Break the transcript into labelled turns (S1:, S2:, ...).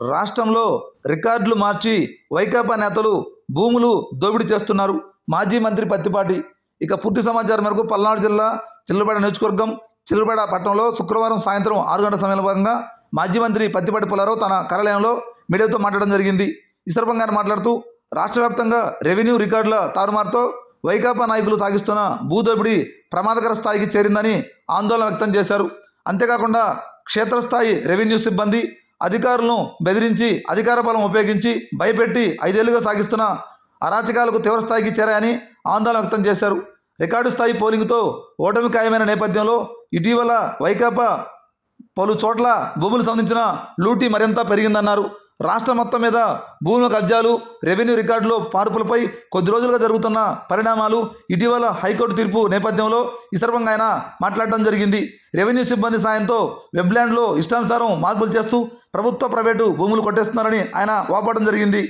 S1: రాష్ట్రంలో రికార్డులు మార్చి వైకాపా నేతలు భూములు దోపిడీ చేస్తున్నారు. మాజీ మంత్రి పత్తిపాటి. ఇక పూర్తి సమాచారం మేరకు పల్నాడు జిల్లా చిల్లబడ నియోజకవర్గం చిల్లబేడ పట్టణంలో శుక్రవారం సాయంత్రం ఆరు గంటల సమయంలో భాగంగా మాజీ మంత్రి పత్తిపాటి పుల్లారావు తన కార్యాలయంలో మీడియాతో మాట్లాడడం జరిగింది. ఈ సందర్భంగా మాట్లాడుతూ రాష్ట్ర వ్యాప్తంగా రెవెన్యూ రికార్డుల తారుమారుతో వైకాపా నాయకులు సాగిస్తున్న భూదోపిడీ ప్రమాదకర స్థాయికి చేరిందని ఆందోళన వ్యక్తం చేశారు. అంతేకాకుండా క్షేత్రస్థాయి రెవెన్యూ సిబ్బంది అధికారులను బెదిరించి అధికార బలం ఉపయోగించి భయపెట్టి ఐదేళ్ళుగా సాగిస్తున్న అరాచకాలకు తీవ్రస్థాయికి చేరాయని ఆందోళన వ్యక్తం చేశారు. రికార్డు స్థాయి పోలింగ్తో ఓటమి ఖాయమైన నేపథ్యంలో ఇటీవల వైకాపా పలు చోట్ల భూములు సంబంధించిన లూటీ మరింత పెరిగిందన్నారు. రాష్ట్రం మొత్తం మీద భూముల కబ్జాలు రెవెన్యూ రికార్డులో మార్పులపై కొద్ది రోజులుగా జరుగుతున్న పరిణామాలు ఇటీవల హైకోర్టు తీర్పు నేపథ్యంలో ఈ సందర్భంగా ఆయన మాట్లాడడం జరిగింది. రెవెన్యూ సిబ్బంది సాయంతో వెబ్లాండ్లో ఇష్టానుసారం మార్పులు చేస్తూ ప్రభుత్వ ప్రైవేటు భూములు కొట్టేస్తున్నారని ఆయన వాపడడం జరిగింది.